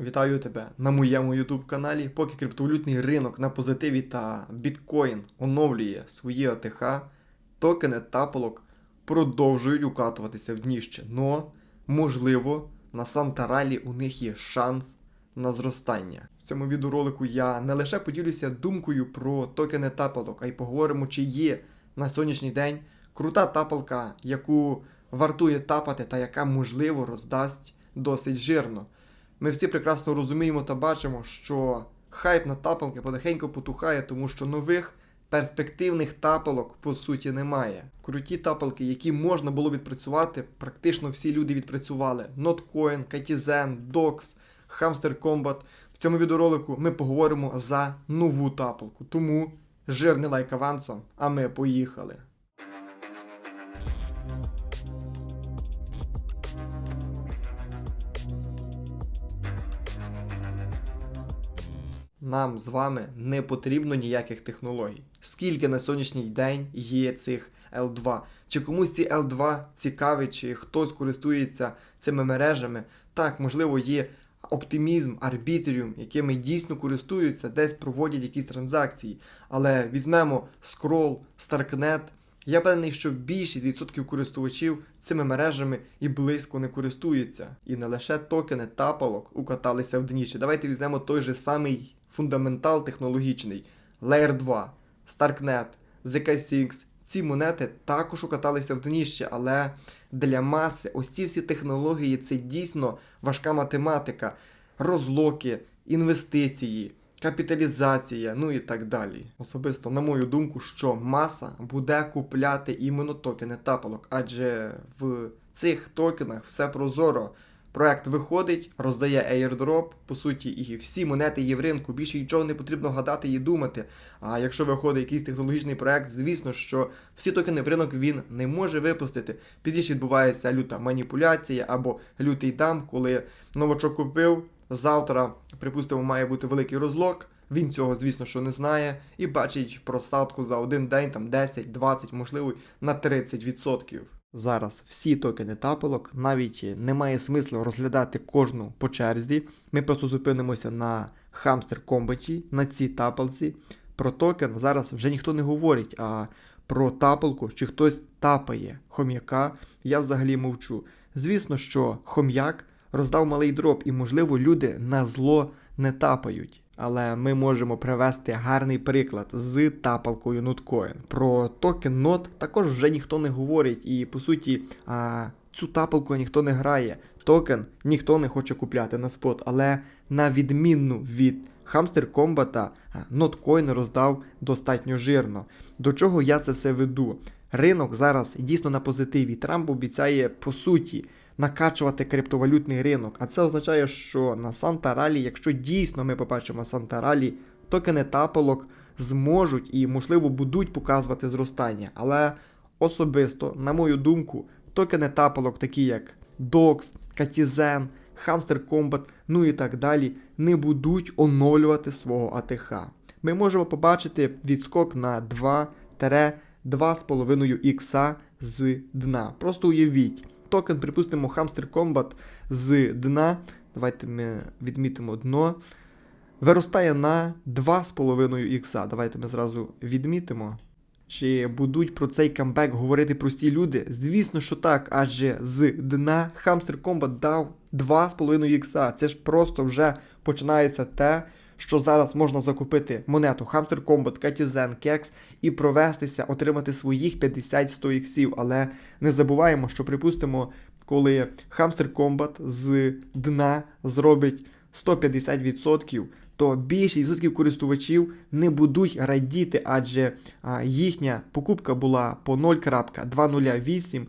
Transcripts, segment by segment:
Вітаю тебе на моєму YouTube каналі. Поки криптовалютний ринок на позитиві та біткоін оновлює свої АТХ, токени тапалок продовжують укатуватися в дніще. Но, можливо, на Санта-Ралі у них є шанс на зростання. В цьому відеоролику я не лише поділюся думкою про токени тапалок, а й поговоримо, чи є на сьогоднішній день крута тапалка, яку вартує тапати та яка можливо роздасть досить жирно. Ми всі прекрасно розуміємо та бачимо, що хайп на тапалки потихеньку потухає, тому що нових перспективних тапалок по суті немає. Круті тапалки, які можна було відпрацювати, практично всі люди відпрацювали. Notcoin, Katizen, Dox, Hamster Combat. В цьому відеоролику ми поговоримо за нову тапалку. Тому жирний лайк авансом, а ми поїхали. Нам з вами не потрібно ніяких технологій. Скільки на сьогоднішній день є цих L2? Чи комусь ці L2 цікаві, чи хтось користується цими мережами? Так, можливо, є оптимізм, арбітріум, якими дійсно користуються, десь проводять якісь транзакції. Але візьмемо Scroll, Starknet. Я певний, що більшість відсотків користувачів цими мережами і близько не користуються. І не лише токени тапалок укаталися в дніще. Давайте візьмемо той же самий фундаментал технологічний Layer 2, Starknet, ZK6. Ці монети також укаталися в дніще, але для маси ось ці всі технології це дійсно важка математика, розлоки, інвестиції, капіталізація, ну і так далі. Особисто, на мою думку, що маса буде купляти іменно токени тапалок, адже в цих токенах все прозоро. Проект виходить, роздає airdrop, по суті, і всі монети є в ринку, більше нічого не потрібно гадати і думати. А якщо виходить якийсь технологічний проект, звісно, що всі токени в ринок він не може випустити. Пізніше відбувається люта маніпуляція або лютий дам, коли новачок купив, завтра, припустимо, має бути великий розлог. Він цього, звісно, що не знає, і бачить просадку за один день, там 10, 20, можливо, на 30%. Зараз всі токени тапалок, навіть немає смислу розглядати кожну по черзі. Ми просто зупинимося на хамстер комбаті, на цій тапалці. Про токен зараз вже ніхто не говорить, а про тапалку чи хтось тапає хом'яка, я взагалі мовчу. Звісно, що хом'як роздав малий дроп, і, можливо, люди на зло не тапають. Але ми можемо привести гарний приклад з тапалкою Notcoin. Про токен NOT також вже ніхто не говорить, і по суті, цю тапалку ніхто не грає. Токен ніхто не хоче купляти на спот, але на відмінну від Hamster Combat, Notcoin роздав достатньо жирно. До чого я це все веду? Ринок зараз дійсно на позитиві. Трамп обіцяє по суті накачувати криптовалютний ринок. А це означає, що на Санта Ралі, якщо дійсно ми побачимо Санта Ралі, токени тапалок зможуть і, можливо, будуть показувати зростання. Але особисто, на мою думку, токени тапалок, такі як DOX, Katizen, Hamster Combat, ну і так далі, не будуть оновлювати свого АТХ. Ми можемо побачити відскок на 2-2,5 ікса з дна. Просто уявіть токен, припустимо, Hamster Combat з дна. Давайте ми відмітимо дно. Виростає на 2,5 ікса. Давайте ми зразу відмітимо. Чи будуть про цей камбек говорити прості люди? Звісно, що так, адже з дна Hamster Combat дав 2,5 ікса. Це ж просто вже починається те, що зараз можна закупити монету Hamster Combat, Katizen, Kex і провестися, отримати своїх 50-100 іксів. Але не забуваємо, що припустимо, коли Hamster Combat з дна зробить 150%, то більшість відсотків користувачів не будуть радіти, адже їхня покупка була по 0.208,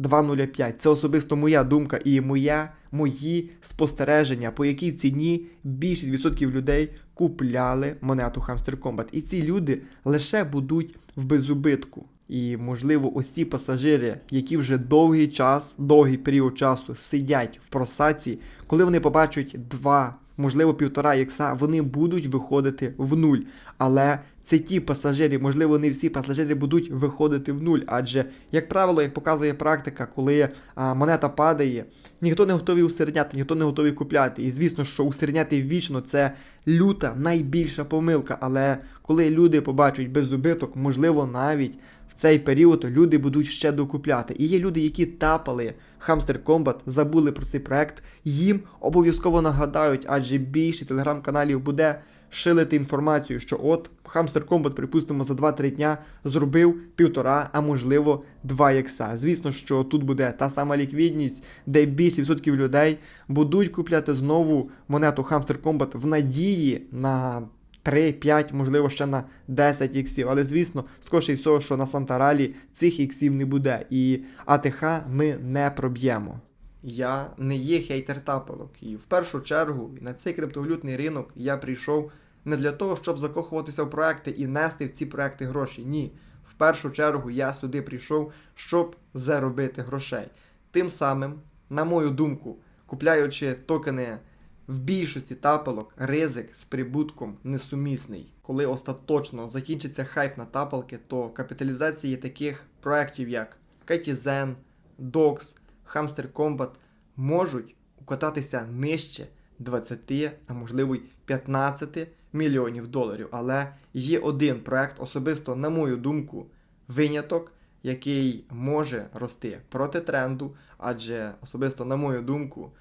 0.205. Це особисто моя думка і моя, мої спостереження, по якій ціні більшість відсотків людей купляли монету Hamster Combat. І ці люди лише будуть в безубитку. І, можливо, ці пасажири, які вже довгий час, довгий період часу сидять в просаці, коли вони побачать два, можливо, півтора ікса, вони будуть виходити в нуль. Але це ті пасажири, можливо, не всі пасажири будуть виходити в нуль. Адже, як правило, як показує практика, коли а, монета падає, ніхто не готовий усередняти, ніхто не готовий купляти. І звісно, що усередняти вічно це люта, найбільша помилка. Але коли люди побачать безубиток, можливо, навіть в цей період люди будуть ще докупляти. І є люди, які тапали Hamster Combat, забули про цей проект. Їм обов'язково нагадають, адже більше телеграм-каналів буде шилити інформацію, що от Hamster Combat, припустимо, за 2-3 дня зробив півтора, а можливо 2 ікса. Звісно, що тут буде та сама ліквідність, де більше відсотків людей будуть купляти знову монету Hamster Combat в надії на 3, 5, можливо, ще на 10 іксів. Але звісно, скоріше всього, що на Сантаралі цих іксів не буде. І АТХ ми не проб'ємо. Я не є хейтер тапалок. І в першу чергу на цей криптовалютний ринок я прийшов не для того, щоб закохуватися в проекти і нести в ці проекти гроші. Ні. В першу чергу я сюди прийшов, щоб заробити грошей. Тим самим, на мою думку, купляючи токени в більшості тапалок, ризик з прибутком несумісний. Коли остаточно закінчиться хайп на тапалки, то капіталізації таких проєктів, як Katizen, Dox, Hamster Combat можуть укататися нижче 20, а можливо й 15 мільйонів доларів. Але є один проект, особисто, на мою думку, виняток, який може рости проти тренду, адже особисто, на мою думку,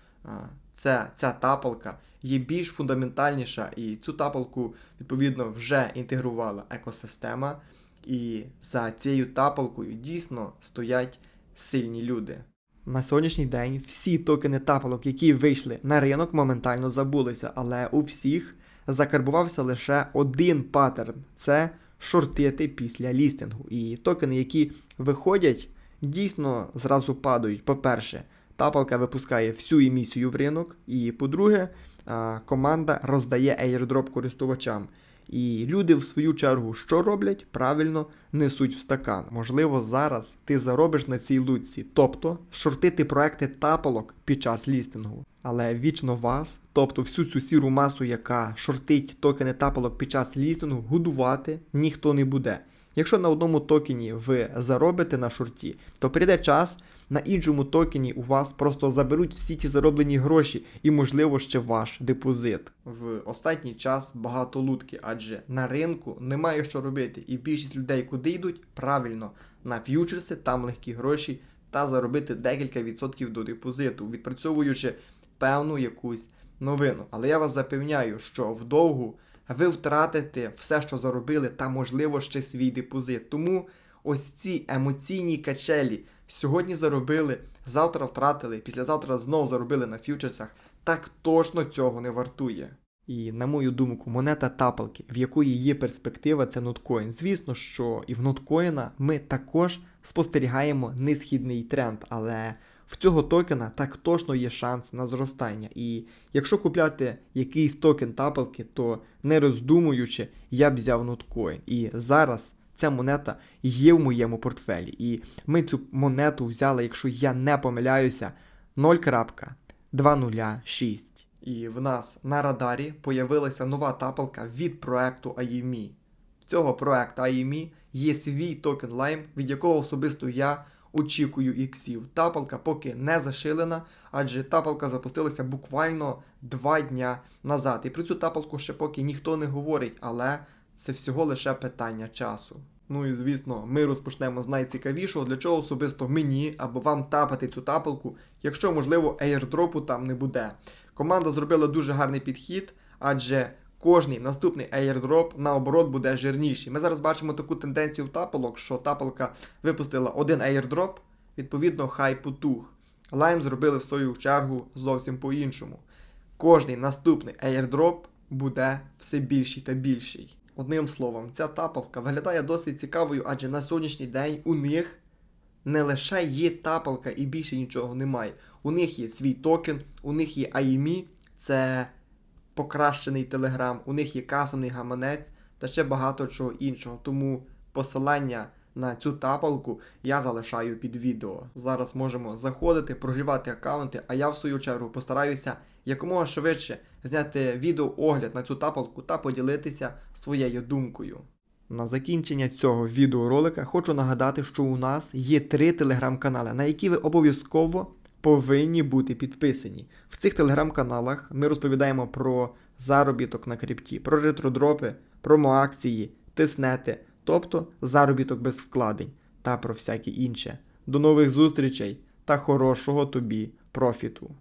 ця, ця тапалка є більш фундаментальніша, і цю тапалку, відповідно, вже інтегрувала екосистема. І за цією тапалкою дійсно стоять сильні люди. На сьогоднішній день всі токени тапалок, які вийшли на ринок, моментально забулися, але у всіх закарбувався лише один паттерн це шортити після лістингу. І токени, які виходять, дійсно зразу падають. По-перше, тапалка випускає всю емісію в ринок, і по-друге, команда роздає airdrop користувачам. І люди, в свою чергу, що роблять? Правильно несуть в стакан. Можливо, зараз ти заробиш на цій лутці, тобто шортити проекти тапалок під час лістингу. Але вічно вас, тобто всю цю сіру масу, яка шортить токени тапалок під час лістингу, годувати ніхто не буде. Якщо на одному токені ви заробите на шорті, то прийде час, на іншому токені у вас просто заберуть всі ті зароблені гроші і, можливо, ще ваш депозит. В останній час багато лутки, адже на ринку немає що робити, і більшість людей, куди йдуть, правильно на ф'ючерси, там легкі гроші, та заробити декілька відсотків до депозиту, відпрацьовуючи певну якусь новину. Але я вас запевняю, що вдовгу ви втратите все, що заробили, та, можливо, ще свій депозит. Тому ось ці емоційні качелі сьогодні заробили, завтра втратили, післязавтра знов заробили на ф'ючерсах, так точно цього не вартує. І на мою думку, монета тапалки, в якої є перспектива, це ноткоін. Звісно, що і в ноткоїна ми також спостерігаємо несхідний тренд, але в цього токена так точно є шанс на зростання. І якщо купляти якийсь токен тапалки, то не роздумуючи, я б взяв ноткоін. І зараз ця монета є в моєму портфелі. І ми цю монету взяли, якщо я не помиляюся, 0.206. І в нас на радарі появилася нова тапалка від проекту AIME. В цього проекту AIME є свій токен Lime, від якого особисто я очікую іксів. Тапалка поки не зашилена, адже тапалка запустилася буквально 2 дня назад. І про цю тапалку ще поки ніхто не говорить, але це всього лише питання часу. Ну і звісно, ми розпочнемо з найцікавішого, для чого особисто мені або вам тапати цю тапалку, якщо можливо аірдропу там не буде. Команда зробила дуже гарний підхід, адже кожний наступний airdrop наоборот буде жирніший. Ми зараз бачимо таку тенденцію в тапалок, що тапалка випустила один airdrop, відповідно, хай потух. Лайм зробили в свою чергу зовсім по-іншому. Кожний наступний airdrop буде все більший та більший. Одним словом, ця тапалка виглядає досить цікавою, адже на сьогоднішній день у них не лише є тапалка і більше нічого немає. У них є свій токен, у них є AIME, це покращений телеграм, у них є касовний гаманець та ще багато чого іншого. Тому посилання на цю тапалку я залишаю під відео. Зараз можемо заходити, прогрівати аккаунти, а я в свою чергу постараюся якомога швидше зняти відеоогляд на цю тапалку та поділитися своєю думкою. На закінчення цього відеоролика хочу нагадати, що у нас є три телеграм-канали, на які ви обов'язково повинні бути підписані. В цих телеграм-каналах ми розповідаємо про заробіток на крипті, про ретродропи, промоакції, тиснети, тобто заробіток без вкладень та про всяке інше. До нових зустрічей та хорошого тобі профіту!